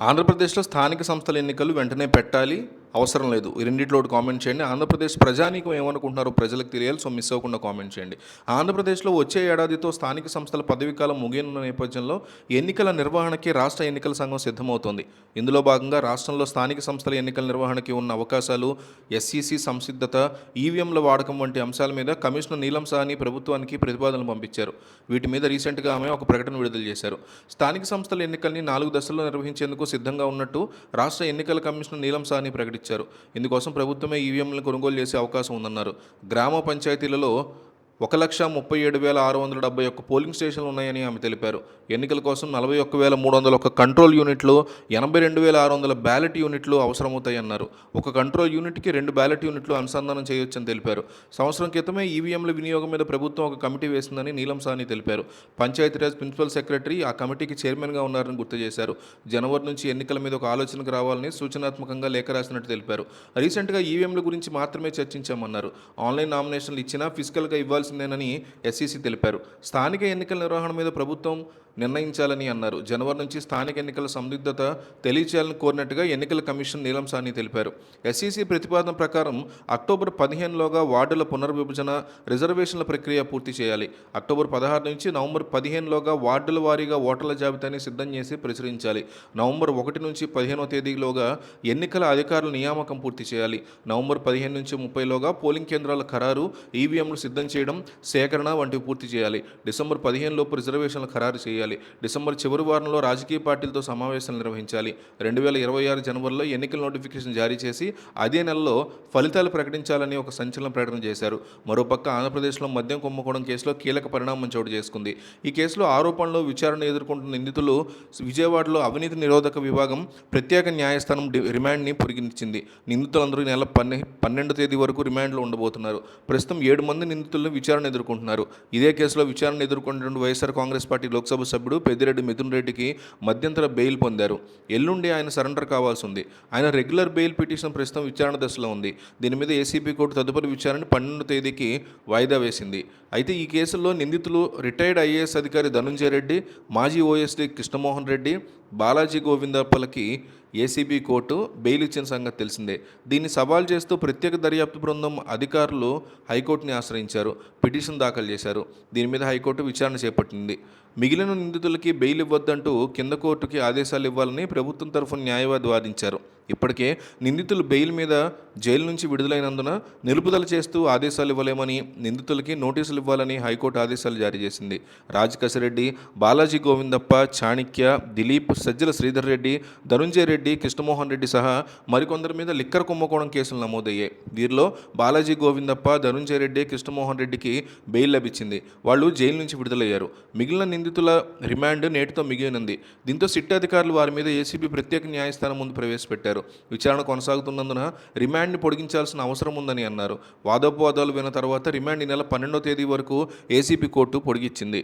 ఆంధ్రప్రదేశ్లో స్థానిక సంస్థల ఎన్నికలు వెంటనే పెట్టాలి. అవసరం లేదు. ఈ రెండిట్లో కామెంట్ చేయండి. ఆంధ్రప్రదేశ్ ప్రజానీకం ఏమనుకుంటున్నారో ప్రజలకు తెలియాలి. సో మిస్ అవ్వకుండా కామెంట్ చేయండి. ఆంధ్రప్రదేశ్లో వచ్చే ఏడాదితో స్థానిక సంస్థల పదవీకాలం ముగియనున్న నేపథ్యంలో ఎన్నికల నిర్వహణకి రాష్ట్ర ఎన్నికల సంఘం సిద్ధమవుతోంది. ఇందులో భాగంగా రాష్ట్రంలో స్థానిక సంస్థల ఎన్నికల నిర్వహణకి ఉన్న అవకాశాలు ఎస్సీసీ సంసిద్ధత ఈవీఎంల వాడకం వంటి అంశాల మీద కమిషనర్ నీలం సాహ్ని ప్రభుత్వానికి ప్రతిపాదనలు పంపించారు. వీటి మీద రీసెంట్గా ఆమె ఒక ప్రకటన విడుదల చేశారు. స్థానిక సంస్థల ఎన్నికల్ని నాలుగు దశల్లో నిర్వహించేందుకు సిద్ధంగా ఉన్నట్టు రాష్ట్ర ఎన్నికల కమిషనర్ నీలం సాహ్ని ప్రకటించారు. ఇందుకోసం ప్రభుత్వమే ఈవీఎంలను కొనుగోలు చేసే అవకాశం ఉందన్నారు. గ్రామ పంచాయతీలలో ఒక లక్ష ముప్పై ఏడు వేల ఆరు వందల డెబ్బై ఒక్క పోలింగ్ స్టేషన్లు ఉన్నాయని ఆమె తెలిపారు. ఎన్నికల కోసం నలభై ఒక్క వేల మూడు వందల ఒక కంట్రోల్ యూనిట్లు ఎనభై రెండు వేల ఆరు వందల బ్యాలెట్ యూనిట్లు అవసరమవుతాయన్నారు. ఒక కంట్రోల్ యూనిట్కి రెండు బ్యాలెట్ యూనిట్లు అనుసంధానం చేయొచ్చని తెలిపారు. సంవత్సరం క్రితమే ఈవీఎంల వినియోగం మీద ప్రభుత్వం ఒక కమిటీ వేసిందని నీలం సాని తెలిపారు. పంచాయతీరాజ్ ప్రిన్సిపల్ సెక్రటరీ ఆ కమిటీకి చైర్మన్గా ఉన్నారని గుర్తు చేశారు. జనవరి నుంచి ఎన్నికల మీద ఒక ఆలోచనకు రావాలని సూచనాత్మకంగా లేఖ రాసినట్టు తెలిపారు. రీసెంట్గా ఈవీఎంల గురించి మాత్రమే చర్చించామన్నారు. ఆన్లైన్ నామినేషన్లు ఇచ్చినా ఫిజికల్గా ఉండాల్సిందేనని ఎస్సీసీ తెలిపారు. స్థానిక ఎన్నికల నిర్వహణ మీద ప్రభుత్వం నిర్ణయించాలని అన్నారు. జనవరి నుంచి స్థానిక ఎన్నికల సందిగ్ధత తెలియచేయాలని కోరినట్టుగా ఎన్నికల కమిషన్ నీలం సాని తెలిపారు. ఎస్సీసీ ప్రతిపాదన ప్రకారం అక్టోబర్ పదిహేనులోగా వార్డుల పునర్విభజన రిజర్వేషన్ల ప్రక్రియ పూర్తి చేయాలి. అక్టోబర్ పదహారు నుంచి నవంబర్ పదిహేనులోగా వార్డుల వారీగా ఓటర్ల జాబితాని సిద్ధం చేసి ప్రచురించాలి నవంబర్ ఒకటి నుంచి పదిహేనో తేదీలోగా ఎన్నికల అధికారుల నియామకం పూర్తి చేయాలి. నవంబర్ పదిహేను నుంచి ముప్పైలోగా పోలింగ్ కేంద్రాల ఖరారు ఈవీఎంలు సిద్ధం చేయడం సేకరణ వంటివి పూర్తి చేయాలి. డిసెంబర్ పదిహేను లోపు రిజర్వేషన్ల ఖరారు చేయాలి. డిసెంబర్ చివరి వారంలో రాజకీయ పార్టీలతో సమావేశాలు నిర్వహించాలి. రెండు వేల ఇరవై ఆరు జనవరిలో ఎన్నికల నోటిఫికేషన్ జారీ చేసి అదే నెలలో ఫలితాలు ప్రకటించాలని ఒక సంచలన ప్రకటన చేశారు. మరోపక్క ఆంధ్రప్రదేశ్లో మద్యం కుంభకోణం కేసులో కీలక పరిణామం చోటు చేసుకుంది. ఈ కేసులో ఆరోపణలు విచారణ ఎదుర్కొంటున్న నిందితులు విజయవాడలో అవినీతి నిరోధక విభాగం ప్రత్యేక న్యాయస్థానం రిమాండ్ని పొరిగించింది. నిందితులందరూ నెల పన్నె పన్నెండు తేదీ వరకు రిమాండ్లో ఉండబోతున్నారు. ప్రస్తుతం ఏడు మంది నిందితులను విచారణ ఎదుర్కొంటున్నారు. ఇదే కేసులో విచారణ ఎదుర్కొంటున్న వైఎస్ఆర్ కాంగ్రెస్ పార్టీ లోక్సభ సభ్యుడు పెద్దిరెడ్డి మిథున్ రెడ్డికి మధ్యంతర బెయిల్ పొందారు. ఎల్లుండి ఆయన సరెండర్ కావాల్సి ఉంది ఆయన రెగ్యులర్ బెయిల్ పిటిషన్ ప్రస్తుతం విచారణ దశలో ఉంది. దీని మీద ఏసీబీ కోర్టు తదుపరి విచారణ పన్నెండు తేదీకి వాయిదా వేసింది. అయితే ఈ కేసులో నిందితులు రిటైర్డ్ ఐఏఎస్ అధికారి ధనుంజయ రెడ్డి మాజీ ఓఎస్డీ కృష్ణమోహన్ రెడ్డి బాలాజీ గోవిందప్పలకి ఏసీబీ కోర్టు బెయిల్ ఇచ్చిన సంగతి తెలిసిందే. దీన్ని సవాల్ చేస్తూ ప్రత్యేక దర్యాప్తు బృందం అధికారులు హైకోర్టుని ఆశ్రయించారు. పిటిషన్ దాఖలు చేశారు. దీని మీద హైకోర్టు విచారణ చేపట్టింది. మిగిలిన నిందితులకి బెయిల్ ఇవ్వద్దంటూ కింద కోర్టుకి ఆదేశాలు ఇవ్వాలని ప్రభుత్వం తరఫున న్యాయవాది వాదించారు. ఇప్పటికే నిందితులు బెయిల్ మీద జైలు నుంచి విడుదలైనందున నిలుపుదల చేస్తూ ఆదేశాలు ఇవ్వలేమని నిందితులకి నోటీసులు ఇవ్వాలని హైకోర్టు ఆదేశాలు జారీ చేసింది. రాజకసిరెడ్డి బాలాజీ గోవిందప్ప చాణిక్య దిలీప్ సజ్జల శ్రీధర్ రెడ్డి ధనుంజయ రెడ్డి కృష్ణమోహన్ రెడ్డి సహా మరికొందరి మీద లిక్కర్ కుంభకోణం కేసులు నమోదయ్యాయి. వీరిలో బాలాజీ గోవిందప్ప ధనుంజయ రెడ్డి కృష్ణమోహన్ రెడ్డికి బెయిల్ లభించింది. వాళ్ళు జైలు నుంచి విడుదలయ్యారు. మిగిలిన నిందితుల రిమాండ్ నేటితో మిగిలినంది. దీంతో సిట్ అధికారులు వారి మీద ఏసీబీ ప్రత్యేక న్యాయస్థానం ముందు ప్రవేశపెట్టారు. విచారణ కొనసాగుతున్నందున రిమాండ్ని పొడిగించాల్సిన అవసరం ఉందని అన్నారు. వాదోపవాదాలు విన్న తర్వాత రిమాండ్ ఈ నెల పన్నెండో తేదీ వరకు ఏసీబీ కోర్టు పొడిగించింది